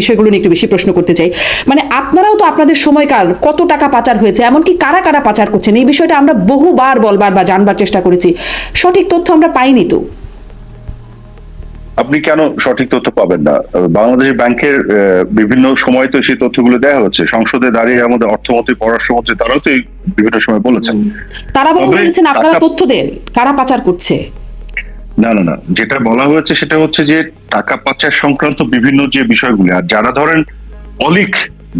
বিষয়গুলো নিয়ে একটু বেশি প্রশ্ন করতে চাই। মানে আপনারাও তো আপনাদের সময়কার কত টাকা পাচার হয়েছে এমনকি কারা কারা পাচার করছেন এই বিষয়টা আমরা বহুবার বলবার বা জানবার চেষ্টা করেছি। সঠিক তথ্য আমরা পাইনি তো। আপনি কেন সঠিক তথ্য পাবেন না? বাংলাদেশ ব্যাংকের বিভিন্ন সময় তো সেই তথ্যগুলো দেওয়া হচ্ছে। সংসদে দাঁড়িয়ে আমাদের অর্থমন্ত্রী পররাষ্ট্রমন্ত্রী তারাও তো বিভিন্ন সময় বলেছেন। তারা বলেছেন আপনারা তথ্য দেন কারা পাচার করছে। না না না। যেটা বলা হয়েছে সেটা হচ্ছে যে টাকা পাচার সংক্রান্ত বিভিন্ন যে বিষয়গুলি আর যারা ধরেন অলিক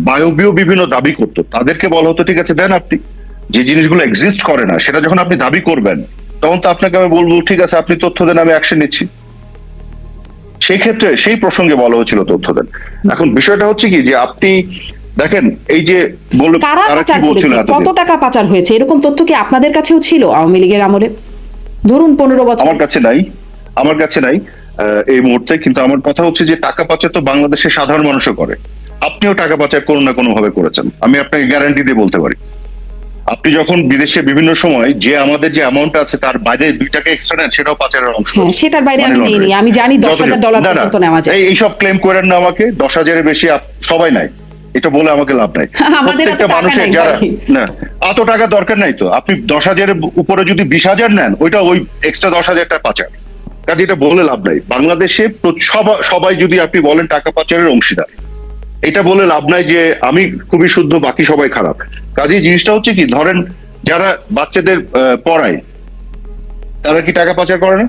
বায়বীয় বিভিন্ন দাবি করতো তাদেরকে বলা হতো ঠিক আছে দেন আপনি যে জিনিসগুলো এক্সিস্ট করে না সেটা যখন আপনি দাবি করবেন তখন তো আপনাকে আমি বলব ঠিক আছে আপনি তথ্য দেন আমি অ্যাকশন নিচ্ছি। সেই ক্ষেত্রে সেই প্রসঙ্গে বলা হয়েছিল তথ্য দেন। এখন বিষয়টা হচ্ছে কি যে আপনি দেখেন এই যে বলল কারা পাচার কত টাকা পাচার হয়েছে? এরকম তথ্য কি আপনাদের কাছেও ছিল আওয়ামী লীগের আমলে? ধরুন পনেরো বছর। আমার কাছে নাই আমার কাছে নাই এই মুহূর্তে কিন্তু আমার কথা হচ্ছে যে টাকা পাচার তো বাংলাদেশের সাধারণ মানুষও করে। আপনিও টাকা পাচার কোনো না কোনো ভাবে করেছেন। আমি আপনাকে গ্যারান্টি দিয়ে বলতে পারি। আপনি যখন বিদেশে বিভিন্ন সময় যে আমাদের যে অ্যামাউন্ট আছে তার বাইরে দুই টাকা এক্সট্রা নেন সেটাও পাচারের অংশ। হ্যাঁ সেটার বাইরে আমি নেইনি আমি জানি দশ হাজার ডলার পর্যন্ত নেওয়া যায়। এই- এইসব ক্লেম করেন না আমাকে দশ হাজারের বেশি সবাই নাই। এটা বলে আমাকে লাভ নাই। প্রত্যেকটা মানুষের যারা না এত টাকা দরকার নাই তো। আপনি দশ হাজারের উপরে যদি বিশ হাজার নেন ওইটা ওই এক্সট্রা দশ হাজার টাকা পাচার। কাজে এটা বলে লাভ নাই। বাংলাদেশে সবাই যদি আপনি বলেন টাকা পাচারের অংশীদার এটা বলে লাভ নাই যে আমি খুবই শুদ্ধ বাকি সবাই খারাপ। কাজে জিনিসটা হচ্ছে কি ধরেন যারা বাচ্চাদের পড়ায় তারা কি টাকা পাচার করে না।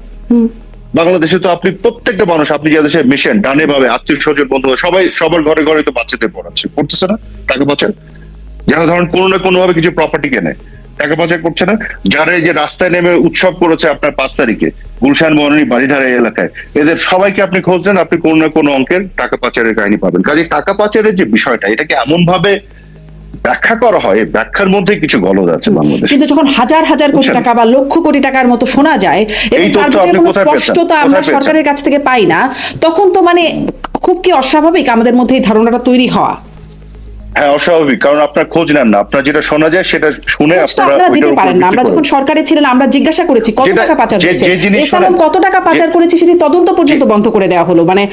বাংলাদেশে তো আপনি প্রত্যেকটা মানুষ, আপনি যে দেশে মিশেন, ডানে ভাবে, আত্মীয় স্বজন, বন্ধু, সবাই সবার ঘরে ঘরে তো বাচ্চাদের পড়াচ্ছে। করতেছে না, টাকা পাচার। যারা ধরেন কোনো না কোনো ভাবে কিছু প্রপার্টি কেনে, টাকা পাচার করছে না। যারা এই যে রাস্তায় নেমে উৎসব করেছে আপনার পাঁচ তারিখে, গুলশান মহারণী বাড়িধারা এলাকায়, এদের সবাইকে আপনি খোঁজ দেন আপনি কোনো না কোনো অঙ্কের টাকা পাচারের কাহিনী পাবেন। কাজে টাকা পাচারের যে বিষয়টা এটাকে এমন ভাবে ব্যাখ্যা করা হয় ব্যাখ্যার মধ্যে কিছু গলদ আছে বাংলাদেশে। কিন্তু যখন হাজার হাজার কোটি টাকা বা লক্ষ কোটি টাকার মতো শোনা যায় এবং এই তার কোনো স্পষ্টতা আমরা সরকারের কাছ থেকে পাই না তখন তো মানে খুব কি অস্বাভাবিক আমাদের মধ্যে এই ধারণাটা তৈরি হওয়া? হ্যাঁ অস্বাভাবিক কারণ আপনার খোঁজ নেন না। আপনার যেটা শোনা যায় সেটা শুনে আপনারা দিতে পারেন না। আমরা যখন। সরকারে ছিলেন আমরা জিজ্ঞাসা করেছি কত টাকা পাচার হয়েছে? এসালাম কত টাকা পাচার করেছে সেটি তদন্ত পর্যন্ত বন্ধ করে দেওয়া হলো। মানে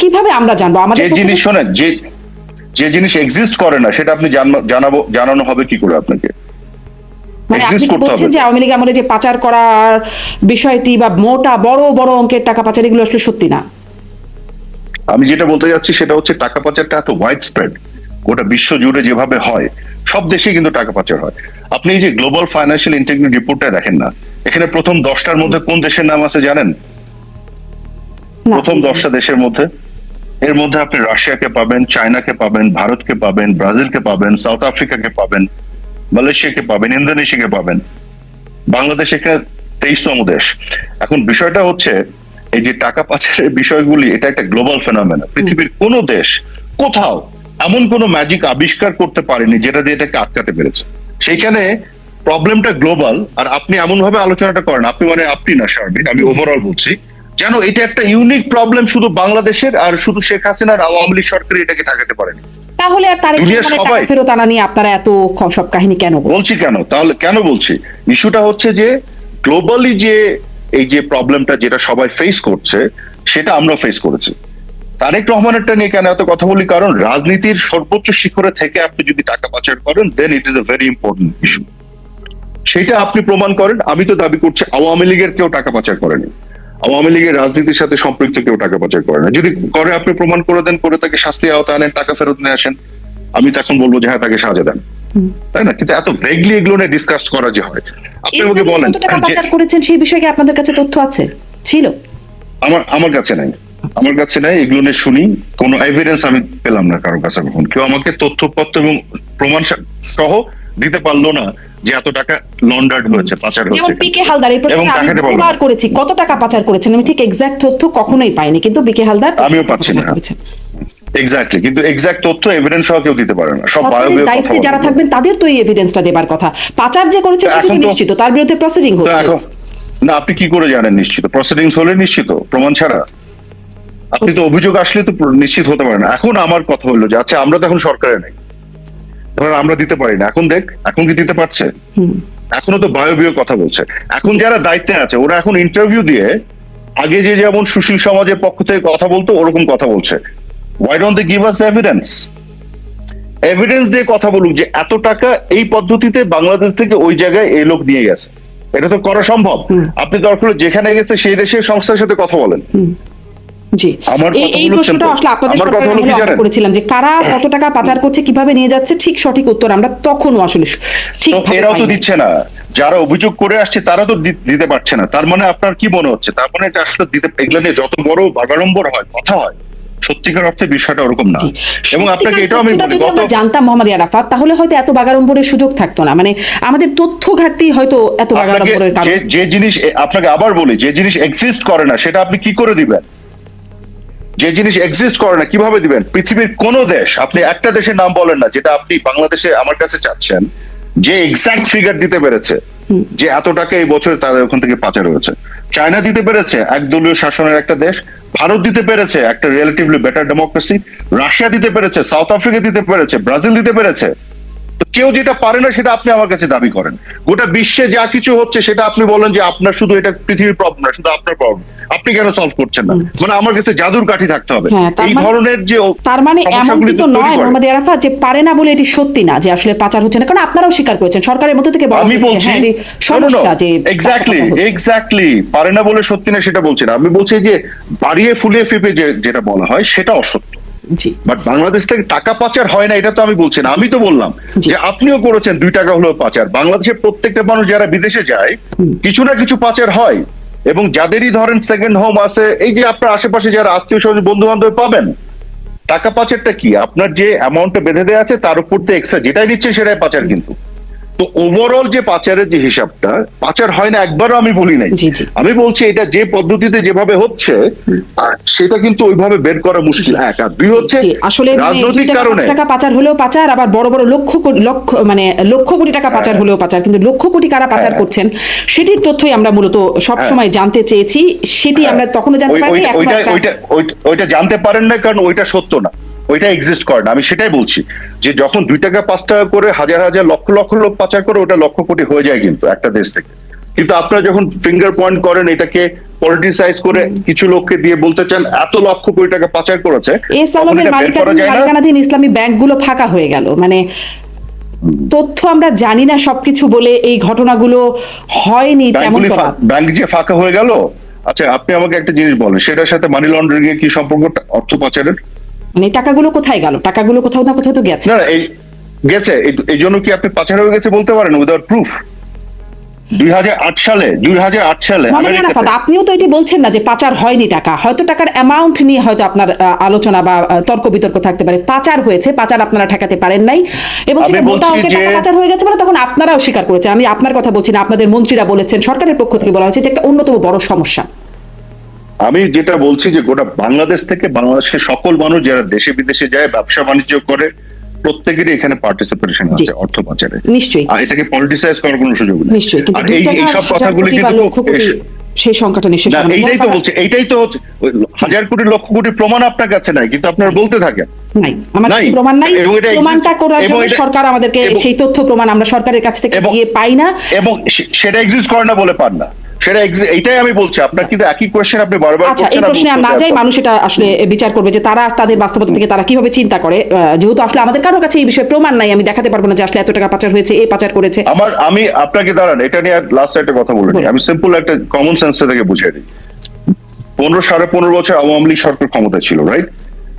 কীভাবে আমরা জানব? আমাদের যে জিনিস শোনেন যে যে জিনিস এক্সিস্ট করে না সেটা আপনি জানাব জানানো হবে কি করে আপনাকে? মানে আপনি বলছেন যে আওয়ামী লীগ আমলে যে পাচার করার বিষয়টি বা মোটা বড় বড় অঙ্কের টাকা পাচার এগুলো আসলে সত্যি না? আমি যেটা বলতে যাচ্ছি সেটা হচ্ছে টাকা পাচারটা এত ওয়াইড স্প্রেড গোটা বিশ্ব জুড়ে যেভাবে হয় সব দেশে কিন্তু টাকা পাচার হয়। আপনি এই যে গ্লোবাল ফাইন্যান্সিয়াল ইন্টিগ্রিটি রিপোর্টটা দেখেন না এখানে প্রথম দশটার মধ্যে কোন দেশের নাম আছে জানেন? প্রথম দশটা দেশের মধ্যে? এর মধ্যে আপনি রাশিয়াকে পাবেন চায়নাকে পাবেন ভারতকে পাবেন ব্রাজিলকে পাবেন সাউথ আফ্রিকাকে পাবেন মালয়েশিয়াকে পাবেন ইন্দোনেশিয়াকে পাবেন। বাংলাদেশ এখানে তেইশতম দেশ। এখন বিষয়টা হচ্ছে এই যে টাকা পাচারের বিষয়গুলি এটা একটা গ্লোবাল ফেনোমেনা পৃথিবীর কোন দেশ কোথাও এমন কোন ম্যাজিক আবিষ্কার করতে পারেনি যেটা দিয়ে এটাকে আটকাতে পেরেছে। সেইখানে প্রবলেমটা গ্লোবাল আর আপনি এমন ভাবে আলোচনাটা করেন আপনি মানে আপনি না শারমিন আমি ওভারঅল বলছি যেন এটা একটা ইউনিক প্রবলেম শুধু বাংলাদেশের আর শুধু শেখ হাসিনার আওয়ামী লীগ সরকার এটাকে ঠেকাতে পারেনি। তাহলে আর তারেক রহমানের টাকা ফেরত আনা নিয়ে আপনারা এত সব কাহিনী কেন বলছি কেন? তাহলে কেন বলছি? ইস্যুটা হচ্ছে যে গ্লোবালি যে এই যে প্রবলেমটা যেটা সবাই ফেস করছে সেটা আমরা ফেস করেছি। তারেক রহমানেরটা নিয়ে কেন এত কথা বলি? কারণ রাজনীতির সর্বোচ্চ শিখরে থেকে আপনি যদি টাকা পাচার করেন then it is a very important issue সেটা আপনি প্রমাণ করেন। আমি তো দাবি করছি আওয়ামী লীগের কেউ টাকা পাচার করেনি। আওয়ামী লীগের রাজনীতির সাথে সম্পৃক্ত কেউ টাকা পাচার করে না। যদি করে আপনি প্রমাণ করে দেন করে তাকে শাস্তি আওতায় আনেন টাকা ফেরত নিয়ে আসেন আমি তখন বলব যে হ্যাঁ তাকে সাজা দেন। তাই না? কিন্তু এত ভেগলি এগুলো নিয়ে ডিসকাস করা যে হয় আপনি আমাকে বলেন টাকা পাচার করেছেন সেই বিষয়ে কি আপনাদের কাছে তথ্য আছে? ছিল। আমার আমার কাছে নাই। আমার কাছে নাই এগুলো নিয়ে শুনি। কোনো এভিডেন্স আমি পেলাম না কারোর কাছে কখন। কেউ আমাকে তথ্যপত্র এবং প্রমাণ সহ দিতে পারল না যে এত টাকা লন্ডার্ড হয়েছে পাচার হয়েছে। পি কে হালদার এই প্রশ্নে আমি না। বহুবার করেছি কত টাকা পাচার করেছেন আমি ঠিক এক্সাক্ট তথ্য কখনোই পাইনি কিন্তু পি কে হালদার আমিও পাচ্ছি না। এক্স্যাক্টলি কিন্তু এক্সাক্ট তথ্য এভিডেন্স সহ কেউ দিতে পারে না সব বায়োবিও দায়িত্বে যারা থাকবেন তাদের তো এই এভিডেন্সটা দেবার কথা। পাচার যে করেছে সেটা নিশ্চিত? তার বিরুদ্ধে প্রসিডিং হচ্ছে। না আপনি কি করে জানেন নিশ্চিত? প্রসিডিংস হলে নিশ্চিত প্রমাণ ছাড়া। আপনি তো অভিযোগ আসলে তো নিশ্চিত হতে পারেন এখন আমার কথা হলো যে আচ্ছা আমরা তো এখন সরকারে নাই। ধরেন আমরা দিতে পারি না। এখন দেখ এখন কি দিতে পারছে? এখনও তো বায়বীয় কথা বলছে। এখন যারা দায়িত্বে আছে ওরা এখন ইন্টারভিউ দিয়ে আগে যে যেমন সুশীল সমাজের পক্ষ থেকে কথা বলতো ওরকম কথা বলছে। Why don't they give us evidence evidence দিয়ে কথা বলুক যে এত টাকা এই পদ্ধতিতে বাংলাদেশ থেকে ওই জায়গায় এই লোক নিয়ে গেছে। এটা তো করা সম্ভব। আপনি দরকার যেখানে গেছে সেই দেশের সংস্থার সাথে কথা বলেন। জি। এই প্রশ্নটা আসলে আপনাদের? করেছিলাম যে কারা কত টাকা পাচার করছে কীভাবে নিয়ে যাচ্ছে ঠিক সঠিক উত্তর আমরা তখনও আসলে ঠিক এরাও তো দিচ্ছে না। যারা অভিযোগ করে আসছে তারা তো দিতে পারছে না। তার মানে আপনার কি মনে হচ্ছে? তার মানে এটা আসলে দিতে এগুলো নিয়ে যত বড় বাগাড়ম্বর হয় কথা হয় সত্যিকার অর্থে বিষয়টা ওরকম না। এবং আপনাকে এটাও আমি যদি আমরা জানতাম মোহাম্মদ আরাফাত তাহলে হয়তো এত বাগাড়ম্বরের সুযোগ থাকতো না। মানে আমাদের তথ্য ঘাটতি হয়তো এত বাগাড়ম্বরের কারণ। যে জিনিস আপনাকে আবার বলি যে জিনিস এক্সিস্ট করে না সেটা আপনি কি করে দিবেন? যে জিনিস এক্সিস্ট করে না কীভাবে দিবেন? পৃথিবীর কোন দেশ আপনি একটা দেশের নাম বলেন না যেটা আপনি বাংলাদেশে আমার কাছে চাচ্ছেন যে এক্সাক্ট ফিগার দিতে পেরেছে যে এত টাকা এই বছর তাদের ওখান থেকে পাচার হয়েছে। চায়না দিতে পেরেছে একদলীয় শাসনের একটা দেশ ভারত দিতে পেরেছে একটা রিলেটিভলি বেটার ডেমোক্রেসি রাশিয়া দিতে পেরেছে সাউথ আফ্রিকা দিতে পেরেছে ব্রাজিল দিতে পেরেছে কেউ যেটা পারে না সেটা আপনি আমার কাছে দাবি করেন। গোটা বিশ্বে যা কিছু হচ্ছে সেটা আপনি বলেন যে আপনার শুধু এটা পৃথিবীর প্রবলেম না শুধু আপনার প্রবলেম আপনি কেন সলভ করছেন না? মানে আমার কাছে জাদুর কাঠি থাকতে হবে। হ্যাঁ, এই মানে- ধরনের যে তার মানে এমনটি তো নয় মোহাম্মদ আরাফাত যে পারে না বলে এটি সত্যি না যে আসলে পাচার হচ্ছে না। কারণ আপনারাও স্বীকার করেছেন সরকারের মধ্যে থেকে আমি বলছি হ্যাঁ, সমস্যা যে এক্স্যাক্টলি। এক্স্যাক্টলি পারে না বলে সত্যি না সেটা বলছি না। আমি বলছি যে বাড়িয়ে ফুলিয়ে ফেপে যে যেটা বলা হয় সেটা অসত্য। বাট বাংলাদেশ থেকে টাকা পাচার হয় না এটা তো আমি বলছি না। আমি তো বললাম যে আপনিও করেছেন দুই টাকা হলো পাচার। বাংলাদেশের প্রত্যেকটা মানুষ যারা বিদেশে যায় কিছু না কিছু পাচার হয়। এবং যাদেরই ধরেন সেকেন্ড হোম আছে এই যে আপনার আশেপাশে যারা আত্মীয় স্বজন বন্ধু বান্ধব পাবেন টাকা পাচারটা কি? আপনার যে অ্যামাউন্টটা বেঁধে দেওয়া আছে তার উপর তো এক্সট্রা যেটাই নিচ্ছে সেটাই পাচার কিন্তু। তো ওভারঅল যে পাচারের যে হিসাবটা পাচার হয় না একবারও আমি বলি নাই। আমি বলছি এটা যে পদ্ধতিতে যেভাবে হচ্ছে সেটা কিন্তু ওইভাবে বের করা মুশকিল। এক আর দুই হচ্ছে আসলে মানে রাজনৈতিক কারণে। টাকা পাচার হলেও পাচার আবার বড় বড় লক্ষ কোটি লক্ষ মানে লক্ষ কোটি টাকা পাচার হলেও পাচার কিন্তু লক্ষ কোটি কারা পাচার হ্যাঁ। করছেন সেটির তথ্যই আমরা মূলত সব সময় জানতে চেয়েছি সেটি আমরা তখনও জানতে ওইটা- ওইটা জানতে পারেন না কারণ ওইটা সত্য না। ওইটা এক্সিস্ট করে না। আমি সেটাই বলছি যে যখন দুই টাকা পাঁচ টাকা করে হাজার হাজার লক্ষ লক্ষ লোক পাচার করে ওটা লক্ষ কোটি হয়ে যায় কিন্তু একটা দেশ থেকে। কিন্তু আপনারা যখন ফিঙ্গার পয়েন্ট করেন এটাকে পলিটিসাইজ করে কিছু লোককে দিয়ে বলতে চান এত লক্ষ কোটি টাকা পাচার করেছে মালিকানাধীন ইসলামী ব্যাংকগুলো ফাঁকা হয়ে গেল। মানে তথ্য আমরা জানি না সবকিছু বলে এই ঘটনাগুলো হয়নি তেমন ব্যাংক যে ফাঁকা হয়ে গেল? আচ্ছা আপনি আমাকে একটা জিনিস বলেন সেটার সাথে মানি লন্ডারিং এর কি সম্পর্ক অর্থ পাচারের? মানে টাকাগুলো কোথায় গেল? টাকাগুলো কোথাও না কোথাও তো গেছে। না এই গেছে। এই- জন্য কি আপনি পাচার হয়ে গেছে বলতে পারেন? উইদাউট প্রুফ সালে সালে আপনিও তো এটি বলছেন না যে পাচার হয়নি টাকা। হয়তো টাকার অ্যামাউন্ট নিয়ে হয়তো আপনার আলোচনা বা তর্ক বিতর্ক থাকতে পারে। পাচার হয়েছে পাচার আপনারা ঠেকাতে পারেন নাই। এবং সেটা মোটা অঙ্কের টাকা পাচার হয়ে গেছে বলে তখন আপনারাও স্বীকার করেছেন। আমি আপনার কথা বলছি না আপনাদের মন্ত্রীরা বলেছেন। সরকারের পক্ষ থেকে বলা হয়েছে যে একটা অন্যতম বড় সমস্যা। আমি যেটা বলছি যে গোটা বাংলাদেশ থেকে বাংলাদেশের সকল মানুষ যারা দেশে বিদেশে যায় ব্যবসা বাণিজ্য করে প্রত্যেকেরই এখানে পার্টিসিপেশন আছে অর্থ পাচারে। নিশ্চয়ই। আর এটাকে পলিটিসাইজ করার কোনো সুযোগ নেই। নিশ্চয়ই কিন্তু এই হাজার কথাগুলি কিন্তু সেই সংখ্যাটা নিশ্চয়ই না এইটাই তো বলছে এইটাই তো হাজার কোটি লক্ষ কোটি প্রমাণ আপনার কাছে নাই কিন্তু আপনারা বলতে থাকেন। নাই। কাছে প্রমাণ নাই। প্রমাণটা করার জন্য সরকার আমাদেরকে সেই তথ্য প্রমাণ আমরা সরকারের কাছ থেকে পাই না। এবং সেটা এক্সিস্ট করে না বলে পান না। সেটা আমি বলছি। আপনার কিন্তু একই আপনি বারবার আচ্ছা এই প্রশ্নে না যাই মানুষ এটা আসলে বিচার করবে যে তারা তাদের বাস্তবতা থেকে তারা কীভাবে চিন্তা করে। যেহেতু আসলে আমাদের কারোর কাছে এই বিষয়ে প্রমাণ নাই আমি দেখাতে পারব না যে আসলে এত টাকা পাচার হয়েছে এ পাচার করেছে। আমার আমি আপনাকে দাঁড়ান এটা নিয়ে লাস্ট একটা কথা বলে আমি সিম্পল একটা কমন সেন্স থেকে বুঝিয়ে দিই। পনেরো সাড়ে পনেরো বছর আওয়ামী লীগ সরকার ক্ষমতা ছিল রাইট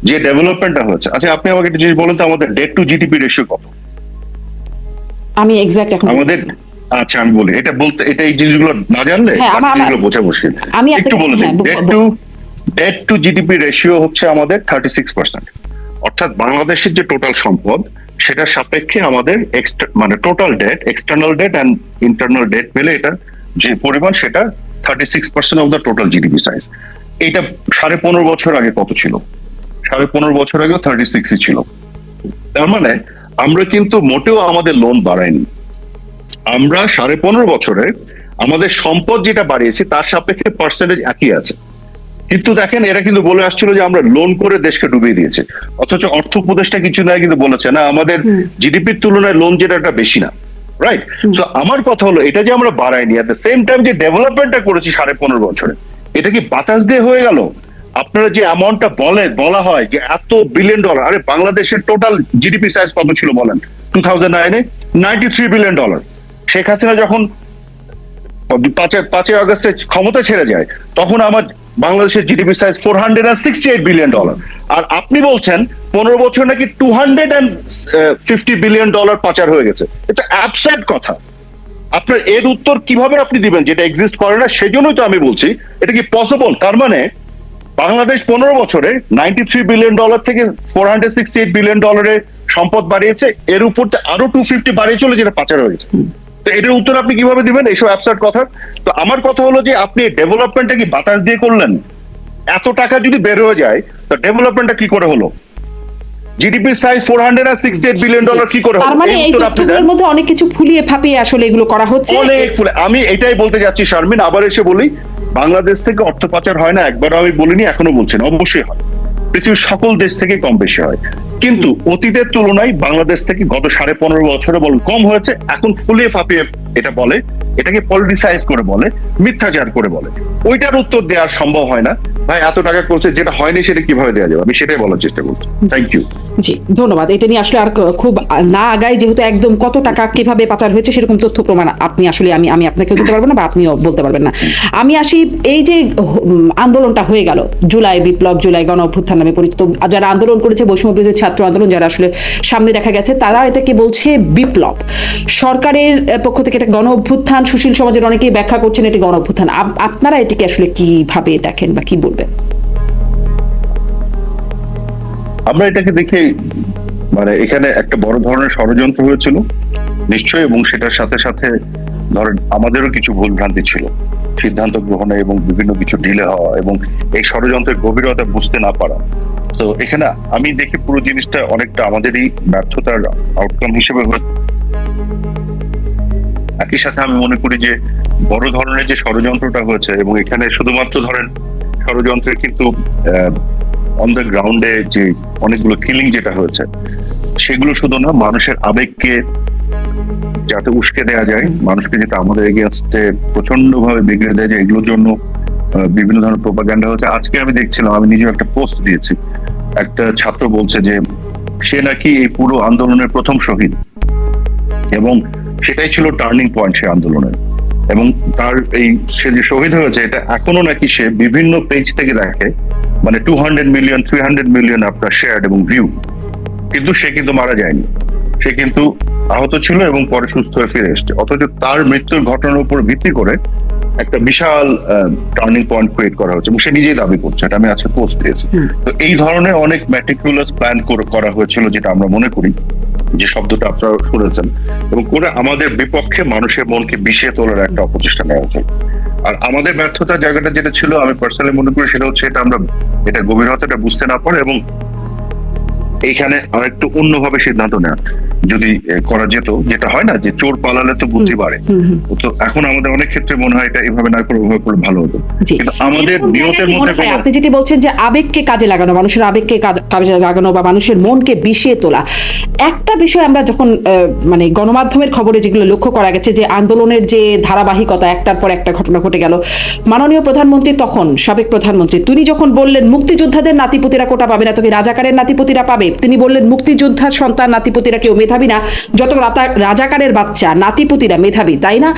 যে ডেভেলপমেন্টটা হয়েছে। আচ্ছা আপনি আমাকে একটা জিনিস বলেন তো আমাদের ডেট টু জিডিপি রেশিও কত? আমি এক্সাক্ট এখন আমাদের আচ্ছা আমি বলি এটা বলতে এটা এই জিনিসগুলো না জানলে হ্যাঁ, জিনিসগুলো বোঝা মুশকিল। আমি একটু বলে দিই debt to debt to GDP ratio হচ্ছে আমাদের থার্টি সিক্স পার্সেন্ট অর্থাৎ বাংলাদেশের যে টোটাল সম্পদ সেটার সাপেক্ষে আমাদের মানে total debt external debt and internal debt পেলে এটা যে পরিমাণ সেটা thirty six percent of the total GDP size এটা সাড়ে পনেরো বছর আগে কত ছিল? সাড়ে পনেরো বছর আগেও থার্টি সিক্সই ছিল। তার মানে আমরা কিন্তু মোটেও আমাদের লোন বাড়াইনি। আমরা সাড়ে পনেরো বছরে আমাদের সম্পদ যেটা বাড়িয়েছি তার সাপেক্ষে পার্সেন্টেজ একই আছে। কিন্তু দেখেন এরা কিন্তু বলে আসছিল যে আমরা লোন করে দেশকে ডুবিয়ে দিয়েছে। অথচ অর্থ উপদেষ্টা কিছু নয় কিন্তু বলেছে না আমাদের জিডিপির তুলনায় লোন যেটা বেশি না রাইট তো আমার কথা হলো এটা যে আমরা বাড়াইনি এট দ্য সেম টাইম যে ডেভেলপমেন্টটা করেছি সাড়ে পনেরো বছরে এটা কি বাতাস দিয়ে হয়ে গেল? আপনারা যে অ্যামাউন্টটা বলেন বলা হয় যে এত বিলিয়ন ডলার আরে বাংলাদেশের টোটাল জিডিপি সাইজ কত ছিল বলেন? টু থাউজেন্ড নাইনে ninety three billion dollar Sheikh Hasina যখন পাঁচই পাঁচই আগস্টে ক্ষমতা ছেড়ে যায়, তখন আমার বাংলাদেশের GDP size four hundred and sixty eight billion dollar আর আপনি বলছেন পনেরো বছর নাকি two hundred and fifty billion dollar পাচার হয়ে গেছে। এটা অ্যাবসাইড কথা। আপনার এর উত্তর কীভাবে আপনি দিবেন যেটা এক্সিস্ট করে না, সেজন্যই তো আমি বলছি, এটা কি পসিবল তার মানে বাংলাদেশ পনেরো বছরে নাইনটি থ্রি বিলিয়ন ডলার থেকে four hundred sixty eight billion ডলারের সম্পদ বাড়িয়েছে, এর উপর আরও টু ফিফটি বাড়িয়ে চলে যেটা পাচার হয়েছে তো এটার উত্তর আপনি কীভাবে দিবেন? এইসব অ্যাবসার্ট কথা। তো আমার কথা হলো যে আপনি ডেভেলপমেন্টটা কি বাতাস দিয়ে করলেন? এত টাকা যদি বের হয়ে যায় তো ডেভেলপমেন্টটা কি করে হলো? জিডিপি সাইজ ফোর হান্ড্রেড আর সিক্সটি এইট বিলিয়ন ডলার কি করে হলো? তার মানে এই। তথ্যগুলোর মধ্যে অনেক কিছু ফুলিয়ে ফাপিয়ে আসলে এগুলো করা হচ্ছে। অনেক ফুলে আমি এটাই বলতে যাচ্ছি শারমিন আবার এসে বলি বাংলাদেশ থেকে অর্থ পাচার হয় না একবারও আমি বলিনি এখনও বলছি না অবশ্যই হয়। পৃথিবীর সকল দেশ থেকে কম বেশি হয়। কিন্তু অতীতের তুলনায় বাংলাদেশ থেকে গত সাড়ে পনেরো বছরে বল কম হয়েছে। এখন ফুলিয়ে ফাঁপিয়ে এটা বলে, এটাকে পলিটিসাইজ করে বলে, মিথ্যাচার করে বলে। ওইটার উত্তর দেওয়ার সম্ভব হয় না। ভাই, এত টাকা করছে, যেটা হয়নি সেটা কীভাবে দেওয়া যাবে? আমি সেটাই বলার চেষ্টা করছি। থ্যাংক ইউ জি, ধন্যবাদ। এটা নিয়ে আসলে আর খুব না আগায় যেহেতু একদম কত টাকা কীভাবে পাচার হয়েছে সেরকম তথ্য প্রমাণ আপনি আসলে আমি আমি আপনাকেও দিতে পারব না বা আপনিও বলতে পারবেন না। আমি আসি, এই যে আন্দোলনটা হয়ে গেল। জুলাই বিপ্লব, জুলাই গণ অভ্যুত্থান নামে পরিচিত যারা আন্দোলন করেছে বৈষম্য বিরোধী ছাত্র আন্দোলন যারা আসলে সামনে দেখা গেছে, তারা এটাকে বলছে বিপ্লব। সরকারের পক্ষ থেকে এটা গণ অভ্যুত্থান, সুশীল সমাজের অনেকেই ব্যাখ্যা করছেন এটি গণ অভ্যুত্থান। আপনারা এটিকে আসলে কীভাবে দেখেন বা কি বলবেন? আমরা এটাকে দেখে মানে এখানে একটা বড় ধরনের ষড়যন্ত্র হয়েছিল। নিশ্চয়ই, এবং সেটার সাথে সাথে ধরেন আমাদেরও কিছু ভুল ভ্রান্তি ছিল, সিদ্ধান্ত গ্রহণে এবং বিভিন্ন কিছু ঢিলে হওয়া এবং এই ষড়যন্ত্রের গভীরতা বুঝতে না পারা। তো এখানে আমি দেখি পুরো জিনিসটা অনেকটা আমাদেরই ব্যর্থতার আউটকাম হিসেবে একই সাথে আমি মনে করি যে বড় ধরনের যে ষড়যন্ত্রটা হয়েছে এবং এখানে শুধুমাত্র ধরেন ষড়যন্ত্রের কিন্তু অন দ্য গ্রাউন্ডে যে অনেকগুলো কিলিং যেটা হয়েছে, সেগুলো শুধু না মানুষের আবেগকে যাতে উস্কে দেওয়া যায়। মানুষকে যেটা আমাদের এগেনস্টে প্রচণ্ড ভাবে বিগড়ে দেওয়া যায় এগুলোর জন্য বিভিন্ন ধরনের প্রোপাগান্ডা হচ্ছে। আজকে আমি দেখছিলাম, আমি নিজেও একটা পোস্ট দিয়েছি। একটা ছাত্র বলছে যে, সে নাকি এই পুরো আন্দোলনের প্রথম শহীদ। এবং সেটাই ছিল টার্নিং পয়েন্ট সে আন্দোলনের। এবং তার এই, সে যে শহীদ হয়েছে, এটা এখনও নাকি সে বিভিন্ন পেজ থেকে দেখে। মানে two hundred million three hundred million আপনার শেয়ার এবং ভিউ কিন্তু সে কিন্তু মারা যায়নি। সে কিন্তু আহত ছিল এবং পরে সুস্থ হয়ে ফিরে এসছে। অথচ তার মৃত্যুর ঘটনার উপর ভিত্তি করে একটা বিশাল টার্নিং পয়েন্ট ক্রিয়েট করা হচ্ছে এবং সে নিজেই দাবি করছে। এটা আমি আজকে পোস্ট দিয়েছি। তো এই ধরনের অনেক ম্যাটিকুলাস প্ল্যান করা হয়েছিল যেটা আমরা মনে করি যে শব্দটা আপনারা শুনেছেন এবং করে আমাদের বিপক্ষে মানুষের মনকে বিষিয়ে তোলার একটা অপচেষ্টা নেওয়া হয়েছে। আর আমাদের ব্যর্থতার জায়গাটা যেটা ছিল আমি পার্সোনালি মনে করি সেটা হচ্ছে এটা আমরা এটা গভীরতাটা বুঝতে না পারে এবং এইখানে আরেকটু অন্যভাবে সিদ্ধান্ত নেওয়া। যদি করা যেত যেটা হয় না যে চোর পালালে তো বুদ্ধি বাড়ে। তো এখন আমাদের অনেক ক্ষেত্রে মনে হয় এটা এভাবে না করে ওভাবে করলে ভালো হতো। কিন্তু আমাদের নিয়তের মধ্যে আপনি যেটি বলছেন যে আবেগকে কাজে লাগানো মানুষের আবেগকে কাজে লাগানো বা মানুষের মনকে বিষিয়ে তোলা একটা বিষয় আমরা যখন আহ, মানে গণমাধ্যমের খবরে যেগুলো লক্ষ্য করা গেছে যে আন্দোলনের যে ধারাবাহিকতা একটার পর একটা ঘটনা ঘটে গেল মাননীয় প্রধানমন্ত্রী তখন সাবেক প্রধানমন্ত্রী তিনি যখন বললেন মুক্তিযোদ্ধাদের নাতিপুতিরা কোটা পাবে না তো কি রাজাকারের নাতিপুতিরা পাবে? তিনি বললেন, মুক্তিযোদ্ধার সন্তান, নাতিপতিরা কেউ মেধাবী না। যত রাজাকারের বাচ্চা, নাতিপতিরা মেধাবী, তাই না?